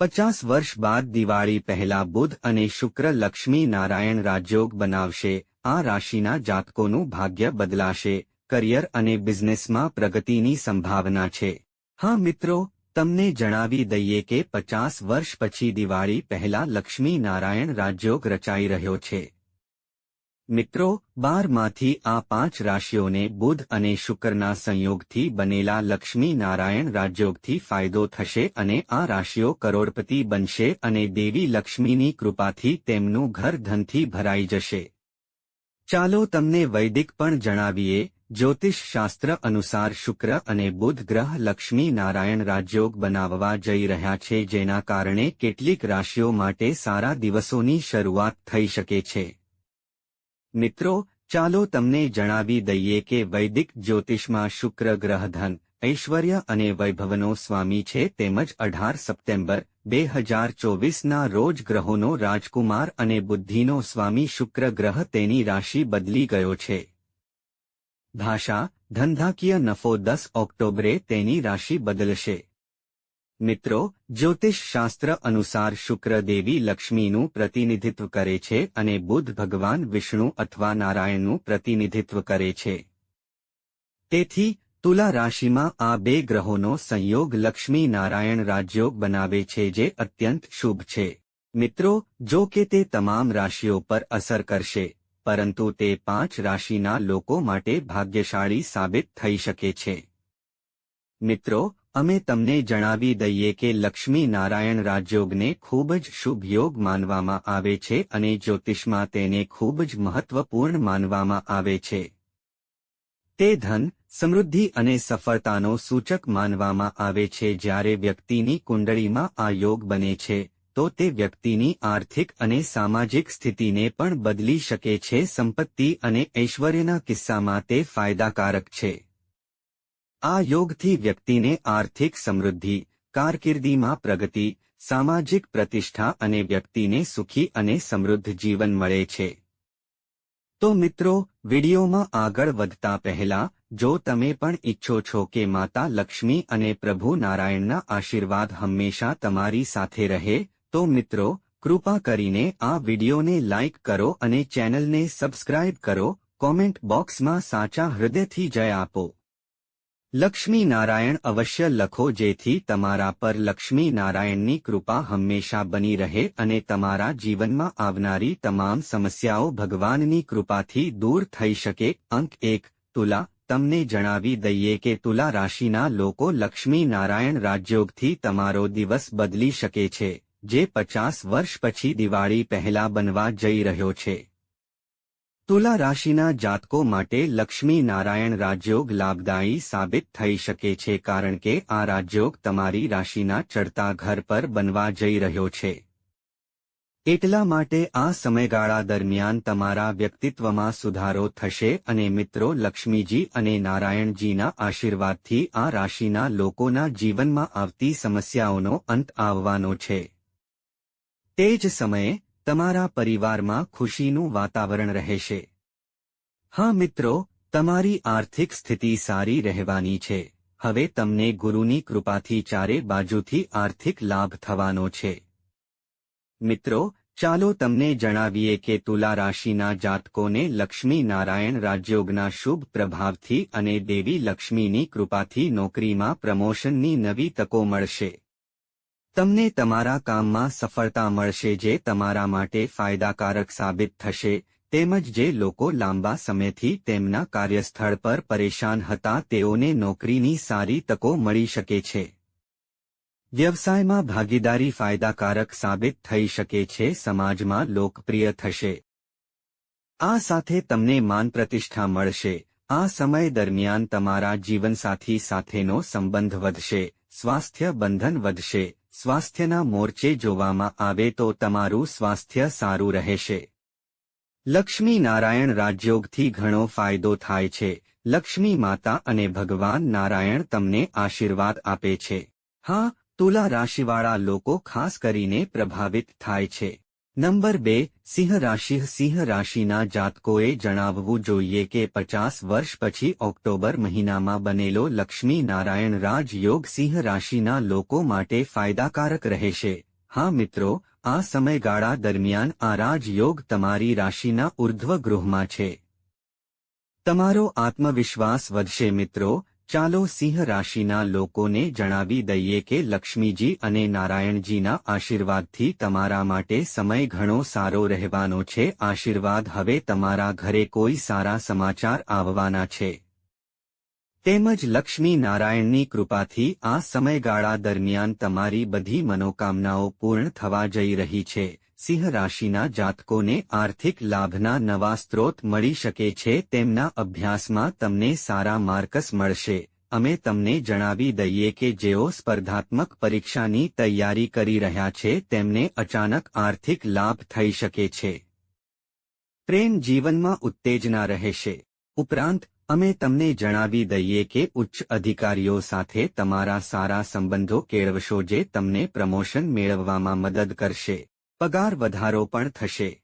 પચાસ વર્ષ બાદ દિવાળી પહેલા બુધ અને શુક્ર લક્ષ્મી નારાયણ રાજયોગ બનાવશે, આ રાશિના જાતકોનું ભાગ્ય બદલાશે, કરિયર અને બિઝનેસમાં પ્રગતિની સંભાવના છે. હા મિત્રો, તમને જણાવી દઈએ કે પચાસ વર્ષ પછી દિવાળી પહેલા લક્ષ્મી નારાયણ રાજયોગ રચાઈ રહ્યો છે. મિત્રો, બારમાંથી આ પાંચ રાશિઓને બુધ અને શુક્રના સંયોગથી બનેલા લક્ષ્મી નારાયણ રાજયોગથી ફાયદો થશે અને આ રાશિઓ કરોડપતિ બનશે અને દેવી લક્ષ્મીની કૃપાથી તેમનું ઘર ધનથી ભરાઈ જશે. ચાલો તમને વૈદિક પણ જણાવીએ. જ્યોતિષ શાસ્ત્ર અનુસાર શુક્ર અને બુધ ગ્રહ લક્ષ્મી નારાયણ રાજયોગ બનાવવા જઈ રહ્યા છે, જેના કારણે કેટલીક રાશિઓ માટે સારા દિવસોની શરૂઆત થઈ શકે છે. મિત્રો, ચાલો તમને જણાવી દઈએ કે વૈદિક જ્યોતિષમાં શુક્ર ગ્રહ ધન, ઐશ્વર્ય અને વૈભવનો સ્વામી છે તેમજ અઢાર સપ્ટેમ્બર, બે હજાર ચોવીસના રોજ ગ્રહોનો રાજકુમાર અને બુદ્ધિનો સ્વામી શુક્ર ગ્રહ તેની રાશિ બદલી ગયો છે. ભાષા, ધંધાકીય નફો દસ ઓક્ટોબરે તેની રાશિ બદલશે. મિત્રો જ્યોતિષ શાસ્ત્ર અનુસાર શુક્ર દેવી લક્ષ્મીનું પ્રતિનિધિત્વ કરે છે અને બુધ ભગવાન વિષ્ણુ અથવા નારાયણનું પ્રતિનિધિત્વ કરે છે. તેથી, તુલા રાશિમાં આ બે ગ્રહોનો સંયોગ લક્ષ્મી નારાયણ રાજયોગ બનાવે છે જે અત્યંત શુભ છે. મિત્રો, જો કે તે તમામ રાશિઓ પર અસર કરશે, પરંતુ તે પાંચ રાશિના લોકો માટે ભાગ્યશાળી સાબિત થઈ શકે છે. મિત્રો અમે તમને જણાવી દઈએ કે લક્ષ્મી નારાયણ રાજયોગને ખૂબ જ શુભ યોગ માનવામાં આવે છે અને જ્યોતિષમાં તેને ખૂબ જ મહત્વપૂર્ણ માનવામાં આવે છે. તે ધન, સમૃદ્ધિ અને સફળતાનો સૂચક માનવામાં આવે છે. જ્યારે વ્યક્તિની કુંડળીમાં આ યોગ બને છે, તો તે વ્યક્તિની આર્થિક અને સામાજિક સ્થિતિને પણ બદલી શકે છે. સંપત્તિ અને ઐશ્વર્યના કિસ્સામાં તે ફાયદાકારક છે. આ યોગથી વ્યક્તિને આર્થિક સમૃદ્ધિ, કારકિર્દીમાં પ્રગતિ, સામાજિક પ્રતિષ્ઠા અને વ્યક્તિને સુખી અને સમૃદ્ધ જીવન મળે છે. તો મિત્રો, વિડીયોમાં આગળ વધતા પહેલા, જો તમે પણ ઈચ્છો છો કે માતા લક્ષ્મી અને પ્રભુ નારાયણના આશીર્વાદ હંમેશા તમારી સાથે રહે, તો મિત્રો, કૃપા કરીને આ વિડીયોને લાઇક કરો અને ચેનલને સબસ્ક્રાઇબ કરો, કોમેન્ટ બોક્સમાં સાચા હૃદયથી જય આપો. લક્ષ્મી નારાયણ અવશ્ય લખો જેથી તમારા પર લક્ષ્મી નારાયણની કૃપા હંમેશા બની રહે અને તમારા જીવનમાં આવનારી તમામ સમસ્યાઓ ભગવાનની કૃપાથી દૂર થઈ શકે. અંક એક, તુલા, તમને જણાવી દઈએ કે તુલા રાશિના લોકો લક્ષ્મી નારાયણ રાજયોગથી તમારો દિવસ બદલી શકે છે, જે પચાસ વર્ષ પછી દિવાળી પહેલા બનવા જઈ રહ્યો છે. તુલા રાશિના જાતકો માટે લક્ષ્મી નારાયણ રાજયોગ લાભદાયી સાબિત થઈ શકે છે કારણ કે આ રાજયોગ તમારી રાશિના ચડતા ઘર પર બનવા જઈ રહ્યો છે. એટલા માટે આ સમયગાળા દરમિયાન તમારા વ્યક્તિત્વમાં સુધારો થશે અને મિત્રો લક્ષ્મીજી અને નારાયણજીના આશીર્વાદથી આ રાશિના લોકોના જીવનમાં આવતી સમસ્યાઓનો અંત આવવાનો છે. તે જ સમયે તમારા પરિવારમાં ખુશીનું વાતાવરણ રહેશે. હા મિત્રો, તમારી આર્થિક સ્થિતિ સારી રહેવાની છે. હવે તમને ગુરુની કૃપાથી ચારે બાજુથી આર્થિક લાભ થવાનો છે. મિત્રો, ચાલો તમને જણાવીએ કે તુલા રાશિના જાતકોને લક્ષ્મી નારાયણ રાજયોગના શુભ પ્રભાવથી અને દેવી લક્ષ્મીની કૃપાથી નોકરીમાં પ્રમોશનની નવી તકો મળશે. તમને તમારા કામમાં સફળતા મળશે જે તમારા માટે ફાયદાકારક સાબિત થશે, તેમજ જે લોકો લાંબા સમયથી તેમના કાર્યસ્થળ પર પરેશાન હતા તેઓને નોકરીની સારી તકો મળી શકે છે. વ્યવસાયમાં ભાગીદારી ફાયદાકારક સાબિત થઈ શકે છે, સમાજમાં લોકપ્રિય થશે. આ સાથે તમને માન પ્રતિષ્ઠા મળશે. આ સમય દરમિયાન તમારા જીવનસાથી સાથેનો સંબંધ વધશે, સ્વાસ્થ્ય બંધન વધશે સ્વાસ્થ્યના મોરચે જોવામાં આવે તો તમારું સ્વાસ્થ્ય સારું રહેશે. લક્ષ્મી નારાયણ રાજયોગથી ઘણો ફાયદો થાય છે. લક્ષ્મી માતા અને ભગવાન નારાયણ તમને આશીર્વાદ આપે છે. હા, તુલા રાશિવાળા લોકો ખાસ કરીને પ્રભાવિત થાય છે. નંબર બે, સિંહ રાશિ, સિંહ રાશિના જાતકોએ જણાવવું જોઈએ કે પચાસ વર્ષ પછી ઓક્ટોબર મહિનામાં બનેલો લક્ષ્મી નારાયણ રાજયોગ સિંહ રાશિના લોકો માટે ફાયદાકારક રહેશે. હા મિત્રો, આ સમયગાળા દરમિયાન આ રાજયોગ તમારી રાશિના ઉર્ધ્વ ગૃહમાં છે. તમારો આત્મવિશ્વાસ વધશે મિત્રો ચાલો સિંહ રાશિના લોકોને જણાવી દઈએ કે લક્ષ્મીજી અને નારાયણજીના આશીર્વાદથી તમારા માટે સમય ઘણો સારો રહેવાનો છે. આશીર્વાદ હવે તમારા ઘરે કોઈ સારા સમાચાર આવવાના છે. તેમજ લક્ષ્મી નારાયણની કૃપાથી આ સમયગાળા દરમિયાન તમારી બધી મનોકામનાઓ પૂર્ણ થવા જઈ રહી છે. સિંહ રાશિના જાતકોને આર્થિક લાભના નવા સ્ત્રોત મળી શકે છે, તેમના અભ્યાસમાં તમને સારા માર્કસ મળશે. અમે તમને જણાવી દઈએ કે જેઓ સ્પર્ધાત્મક પરીક્ષાની તૈયારી કરી રહ્યા છે, તેમને અચાનક આર્થિક લાભ થઈ શકે છે. પ્રેમ જીવનમાં ઉત્તેજના રહેશે. ઉપરાંત, અમે તમને જણાવી દઈએ કે ઉચ્ચ અધિકારીઓ સાથે તમારા સારા સંબંધો કેળવશો જે તમને પ્રમોશન મેળવવામાં મદદ કરશે. પગાર વધારો પણ થશે.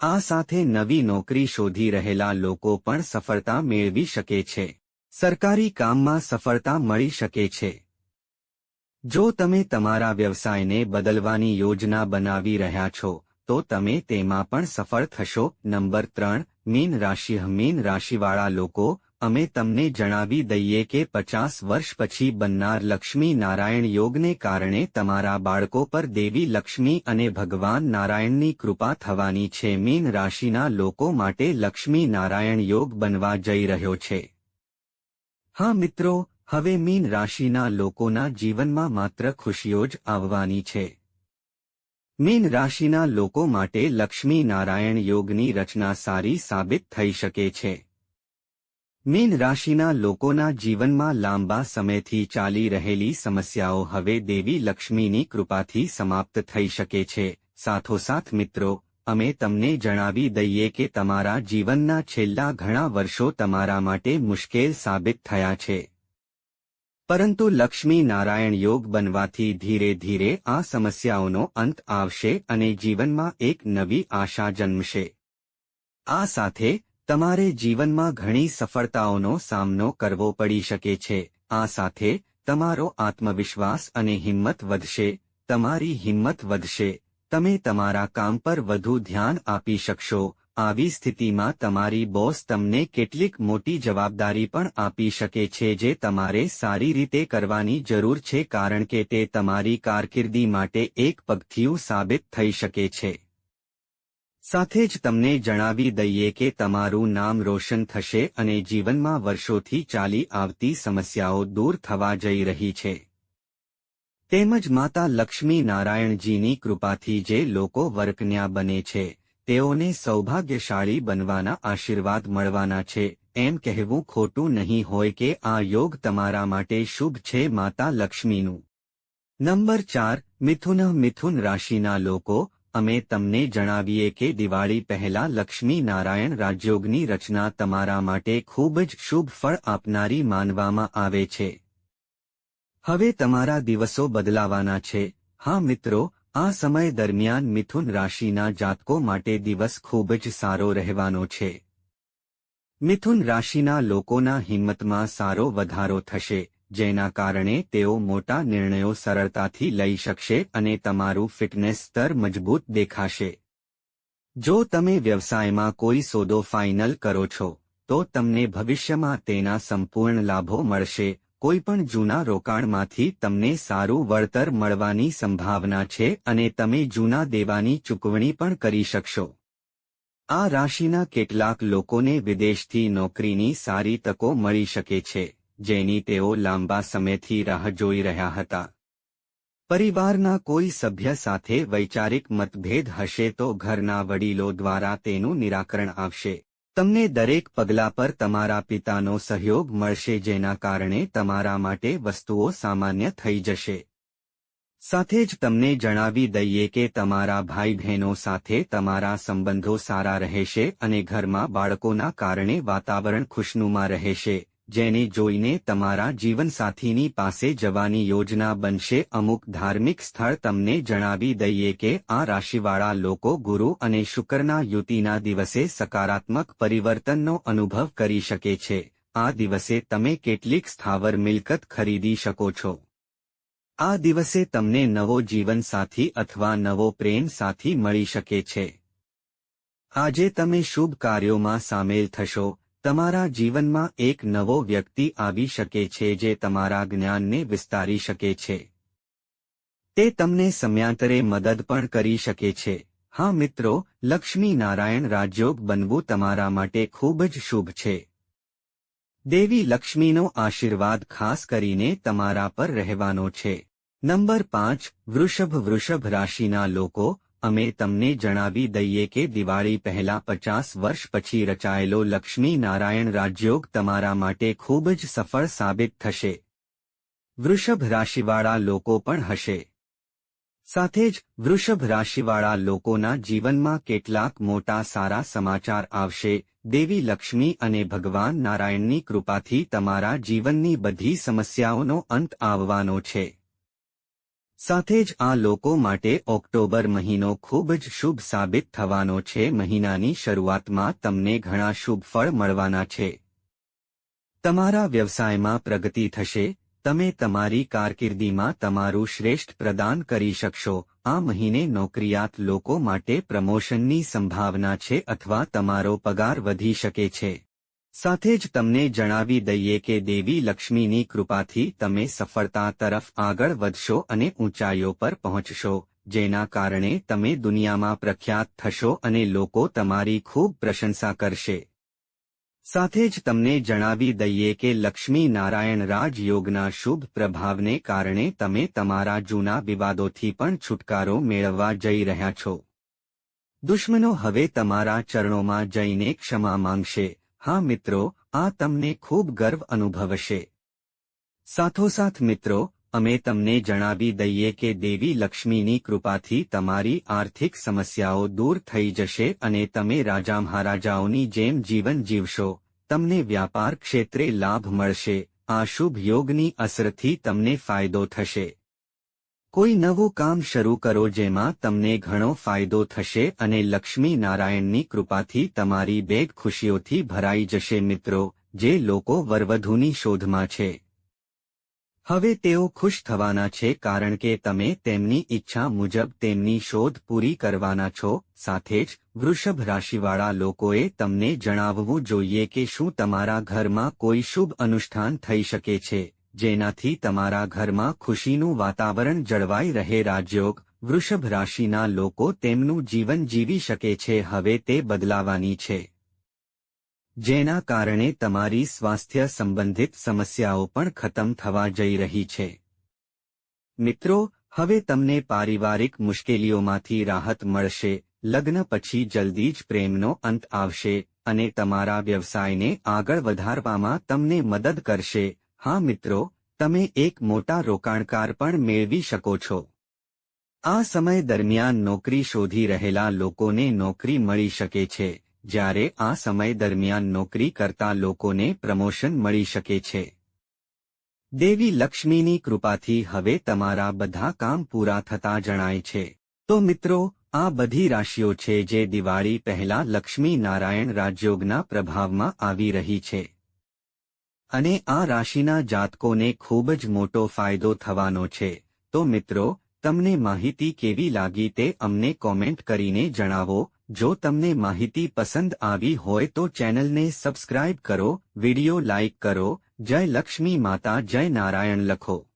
આ સાથે નવી નોકરી શોધી રહેલા લોકો પણ સફળતા મેળવી શકે છે. સરકારી કામમાં સફળતા મળી શકે છે. જો તમે તમારા વ્યવસાયને બદલવાની યોજના બનાવી રહ્યા છો, તો તમે તેમાં પણ સફળ થશો. નંબર ત્રણ, મીન રાશિ, મીન રાશિવાળા લોકો અમે તમને જણાવી દઈએ કે પચાસ વર્ષ પછી બનનાર લક્ષ્મી નારાયણ યોગને કારણે તમારા બાળકો પર દેવી લક્ષ્મી અને ભગવાન નારાયણની કૃપા થવાની છે. મીન રાશિના લોકો માટે લક્ષ્મી નારાયણ યોગ બનવા જઈ રહ્યો છે. હા મિત્રો, હવે મીન રાશિના લોકોના જીવનમાં માત્ર ખુશીઓ જ આવવાની છે. મીન રાશિના લોકો માટે લક્ષ્મી નારાયણ યોગની રચના સારી સાબિત થઈ શકે છે. મીન રાશિના લોકોના જીવનમાં લાંબા સમયથી ચાલી રહેલી સમસ્યાઓ હવે દેવી લક્ષ્મીની કૃપાથી સમાપ્ત થઈ શકે છે. સાથોસાથ મિત્રો, અમે તમને જણાવી દઈએ કે તમારા જીવનના છેલ્લા ઘણા વર્ષો તમારા માટે મુશ્કેલ સાબિત થયા છે. પરંતુ લક્ષ્મી નારાયણ યોગ બનવાથી ધીરે ધીરે આ સમસ્યાઓનો અંત આવશે અને જીવનમાં એક નવી આશા જન્મશે. આ સાથે તમારે જીવનમાં ઘણી સફળતાઓનો સામનો કરવો પડી શકે છે. આ સાથે તમારો આત્મવિશ્વાસ અને હિંમત વધશે, તમારી હિંમત વધશે. તમે તમારા કામ પર વધુ ધ્યાન આપી શકશો. આવી સ્થિતિમાં તમારી બોસ તમને કેટલીક મોટી જવાબદારી પણ આપી શકે છે જે તમારે સારી રીતે કરવાની જરૂર છે કારણ કે તે તમારી કારકિર્દી માટે એક પગથિયું સાબિત થઈ શકે છે. સાથે જ તમને જણાવી દઈએ કે તમારું નામ રોશન થશે અને જીવનમાં વર્ષોથી ચાલી આવતી સમસ્યાઓ દૂર થવા જઈ રહી છે. તેમજ માતા લક્ષ્મી નારાયણજીની કૃપાથી જે લોકો વર્કન્યા બને છે, તેઓને સૌભાગ્યશાળી બનવાના આશીર્વાદ મળવાના છે, એમ કહેવું ખોટું નહીં હોય કે આ યોગ તમારા માટે શુભ છે માતા લક્ષ્મીનું. નંબર ચાર, મિથુન મિથુન રાશિના લોકો અમે તમને જણાવીએ કે દિવાળી પહેલા લક્ષ્મી નારાયણ રાજયોગની રચના તમારા માટે ખૂબ જ શુભ ફળ આપનારી માનવામાં આવે છે. હવે તમારા દિવસો બદલાવાના છે. હા મિત્રો, આ સમય દરમિયાન મિથુન રાશિના જાતકો માટે દિવસ ખૂબ જ સારો રહેવાનો છે. મિથુન રાશિના લોકોના હિંમતમાં સારો વધારો થશે. જેના કારણે તેઓ મોટા નિર્ણયો સરળતાથી લઈ શકશે અને તમારું ફિટનેસ સ્તર મજબૂત દેખાશે. જો તમે વ્યવસાયમાં કોઈ સોદો ફાઇનલ કરો છો, તો તમને ભવિષ્યમાં તેના સંપૂર્ણ લાભો મળશે. કોઈપણ જૂના રોકાણમાંથી તમને સારું વળતર મળવાની સંભાવના છે અને તમે જૂના દેવાની ચૂકવણી પણ કરી શકશો. આ રાશિના કેટલાક લોકોને વિદેશથી નોકરીની સારી તકો મળી શકે છે. જેની તેઓ લાંબા સમયથી રાહ જોઈ રહ્યા હતા. પરિવારના કોઈ સભ્ય સાથે વૈચારિક મતભેદ હશે તો ઘરના વડીલો દ્વારા તેનું નિરાકરણ આવશે. તમને દરેક પગલા પર તમારા પિતાનો સહયોગ મળશે જેના કારણે તમારા માટે વસ્તુઓ સામાન્ય થઈ જશે. સાથે જ તમને જણાવી દઈએ કે તમારા ભાઈ બહેનો સાથે તમારા સંબંધો સારા રહેશે અને ઘરમાં બાળકોના કારણે વાતાવરણ ખુશનુમા રહેશે. જેને જોઈને તમારા જીવનસાથીની પાસે જવાની યોજના બનશે. અમુક ધાર્મિક સ્થળ તમને જણાવી દઈએ કે આ રાશિવાળા લોકો ગુરુ અને શુક્રના યુતિના દિવસે સકારાત્મક પરિવર્તનનો અનુભવ કરી શકે છે. આ દિવસે તમે કેટલીક સ્થાવર મિલકત ખરીદી શકો છો. આ દિવસે તમને નવો જીવનસાથી અથવા નવો પ્રેમ સાથી મળી શકે છે. આજે તમે શુભ કાર્યોમાં સામેલ થશો. તમારા જીવનમાં એક નવો વ્યક્તિ આવી શકે છે જે તમારા જ્ઞાનને વિસ્તારી શકે છે. તે તમને સમયાંતરે મદદ પણ કરી શકે છે. હા મિત્રો, લક્ષ્મી નારાયણ રાજયોગ બનવું તમારા માટે ખૂબ જ શુભ છે. દેવી લક્ષ્મીનો આશીર્વાદ ખાસ કરીને તમારા પર રહેવાનો છે. નંબર પાંચ, વૃષભ વૃષભ રાશિના લોકો અમે તમને જણાવી દઈએ કે દિવાળી પહેલા પચાસ વર્ષ પછી રચાયેલો લક્ષ્મી નારાયણ રાજયોગ તમારા માટે ખૂબ જ સફળ સાબિત થશે. વૃષભ રાશિવાળા લોકો પણ હશે. સાથે જ વૃષભ રાશિવાળા લોકોના જીવનમાં કેટલાક મોટા સારા સમાચાર આવશે. દેવી લક્ષ્મી અને ભગવાન નારાયણની કૃપાથી તમારા જીવનની બધી સમસ્યાઓનો અંત આવવાનો છે. સાથે જ આ લોકો માટે ઓક્ટોબર મહિનો ખૂબ જ શુભ સાબિત થવાનો છે. મહિનાની શરૂઆતમાં તમને ઘણા શુભ ફળ મળવાના છે. તમારા વ્યવસાયમાં પ્રગતિ થશે. તમે તમારી કારકિર્દીમાં તમારું શ્રેષ્ઠ પ્રદાન કરી શકશો. આ મહિને નોકરિયાત લોકો માટે પ્રમોશનની સંભાવના છે અથવા તમારો પગાર વધી શકે છે. સાથે જ તમને જણાવી દઈએ કે દેવી લક્ષ્મીની કૃપાથી તમે સફળતા તરફ આગળ વધશો અને ઊંચાઈઓ પર પહોંચશો, જેના કારણે તમે દુનિયામાં પ્રખ્યાત થશો અને લોકો તમારી ખૂબ પ્રશંસા કરશે. સાથે જ તમને જણાવી દઈએ કે લક્ષ્મી નારાયણ રાજયોગના શુભ પ્રભાવને કારણે તમે તમારા જૂના વિવાદોથી પણ છુટકારો મેળવવા જઈ રહ્યા છો. દુશ્મનો હવે તમારા ચરણોમાં જઈને ક્ષમા માંગશે. હા મિત્રો, આ તમને ખૂબ ગર્વ અનુભવશે. સાથોસાથ મિત્રો, અમે તમને જણાવી દઈએ કે દેવી લક્ષ્મીની કૃપાથી તમારી આર્થિક સમસ્યાઓ દૂર થઈ જશે અને તમે રાજા મહારાજાઓની જેમ જીવન જીવશો. તમને વ્યાપાર ક્ષેત્રે લાભ મળશે. આ શુભ યોગની અસરથી તમને ફાયદો થશે. કોઈ નવું કામ શરૂ કરો જેમાં તમને ઘણો ફાયદો થશે અને લક્ષ્મી નારાયણની કૃપાથી તમારી બેગ ખુશીઓથી ભરાઈ જશે મિત્રો, જે લોકો વરવધુની શોધમાં છે. હવે તેઓ ખુશ થવાના છે કારણ કે તમે તેમની ઈચ્છા મુજબ તેમની શોધ પૂરી કરવાના છો, સાથે જ વૃષભ રાશિવાળા લોકોએ તમને જણાવવું જોઈએ કે શું તમારા ઘરમાં કોઈ શુભ અનુષ્ઠાન થઈ શકે છે. જેનાથી તમારા ઘરમાં ખુશીનું વાતાવરણ જળવાઈ રહે. રાજયોગ, વૃષભ રાશિના લોકો તેમનું જીવન જીવી શકે છે, હવે તે બદલાવાની છે. જેના કારણે તમારી સ્વાસ્થ્ય સંબંધિત સમસ્યાઓ પણ ખતમ થવા જઈ રહી છે. મિત્રો, હવે તમને પારિવારિક મુશ્કેલીઓમાંથી રાહત મળશે, લગ્ન પછી જલ્દી જ પ્રેમનો અંત આવશે, અને તમારા વ્યવસાયને આગળ વધારવામાં તમને મદદ કરશે હા મિત્રો, તમે એક મોટા રોકાણકાર પણ મેળવી શકો છો. આ સમય દરમિયાન નોકરી શોધી રહેલા લોકોને નોકરી મળી શકે છે, જ્યારે આ સમય દરમિયાન નોકરી કરતા લોકોને પ્રમોશન મળી શકે છે. દેવી લક્ષ્મીની કૃપાથી હવે તમારા બધા કામ પૂરા થતા જણાય છે. તો મિત્રો, આ બધી રાશિઓ છે જે દિવાળી પહેલા લક્ષ્મી નારાયણ રાજયોગના પ્રભાવમાં આવી રહી છે. અને આ રાશિના જાતકોને ખૂબ જ મોટો ફાયદો થવાનો છે. તો મિત્રો, તમને માહિતી કેવી લાગી તે અમને કોમેન્ટ કરીને જણાવો. જો તમને માહિતી પસંદ આવી હોય તો ચેનલને સબસ્ક્રાઇબ કરો, વિડિયો લાઇક કરો. જય લક્ષ્મી માતા, જય નારાયણ લખો.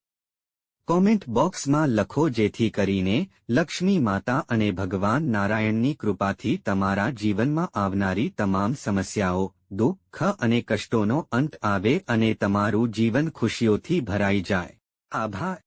કોમેન્ટ બોક્સમાં લખો જેથી કરીને લક્ષ્મી માતા અને ભગવાન નારાયણની કૃપાથી તમારા જીવનમાં આવનારી તમામ સમસ્યાઓ, દુઃખ અને કષ્ટોનો અંત આવે અને તમારું જીવન ખુશીઓથી ભરાઈ જાય. આભાર.